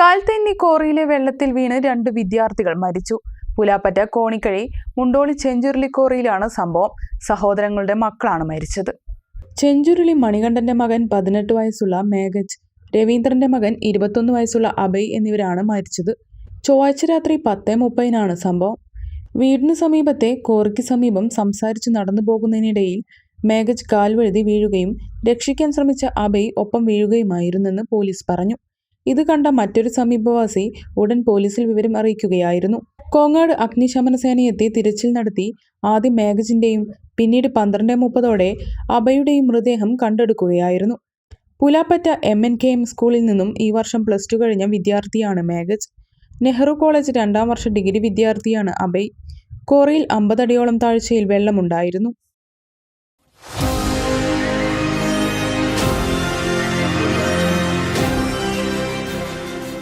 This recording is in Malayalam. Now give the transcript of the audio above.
കാൽത്തെന്നി കോറിയിലെ വെള്ളത്തിൽ വീണ് രണ്ട് വിദ്യാർത്ഥികൾ മരിച്ചു. പുലാപ്പറ്റ കോണിക്കഴി മുണ്ടോളി ചെഞ്ചുരുളി കോറിയിലാണ് സംഭവം. സഹോദരങ്ങളുടെ മക്കളാണ് മരിച്ചത്. ചെഞ്ചുരുളി മണികണ്ഠന്റെ മകൻ പതിനെട്ട് വയസ്സുള്ള മേഘജ് രവീന്ദ്രന്റെ മകൻ ഇരുപത്തൊന്ന് വയസ്സുള്ള അഭയ് എന്നിവരാണ് മരിച്ചത്. ചൊവ്വാഴ്ച രാത്രി പത്തേ മുപ്പതിനാണ് സംഭവം. വീടിന് സമീപത്തെ കോറിക്ക് സമീപം സംസാരിച്ച് നടന്നു പോകുന്നതിനിടയിൽ മേഘജ് കാൽവഴുതി വീഴുകയും രക്ഷിക്കാൻ ശ്രമിച്ച അഭയ് ഒപ്പം വീഴുകയുമായിരുന്നെന്ന് പോലീസ് പറഞ്ഞു. ഇത് കണ്ട മറ്റൊരു സമീപവാസി ഉടൻ പോലീസിൽ വിവരം അറിയിക്കുകയായിരുന്നു. കോങ്ങാട് അഗ്നിശമന സേനയെത്തി തിരച്ചിൽ നടത്തി. ആദ്യം മേഘജിന്റെയും പിന്നീട് പന്ത്രണ്ട് മുപ്പതോടെ അഭയുടെയും മൃതദേഹം കണ്ടെടുക്കുകയായിരുന്നു. Pulappatta M N K M സ്കൂളിൽ നിന്നും ഈ വർഷം പ്ലസ് ടു കഴിഞ്ഞ വിദ്യാർത്ഥിയാണ് മേഘജ് നെഹ്റു കോളേജ് രണ്ടാം വർഷ ഡിഗ്രി വിദ്യാർത്ഥിയാണ് അഭയ്. കോറിയിൽ അമ്പതടിയോളം താഴ്ചയിൽ വെള്ളമുണ്ടായിരുന്നു.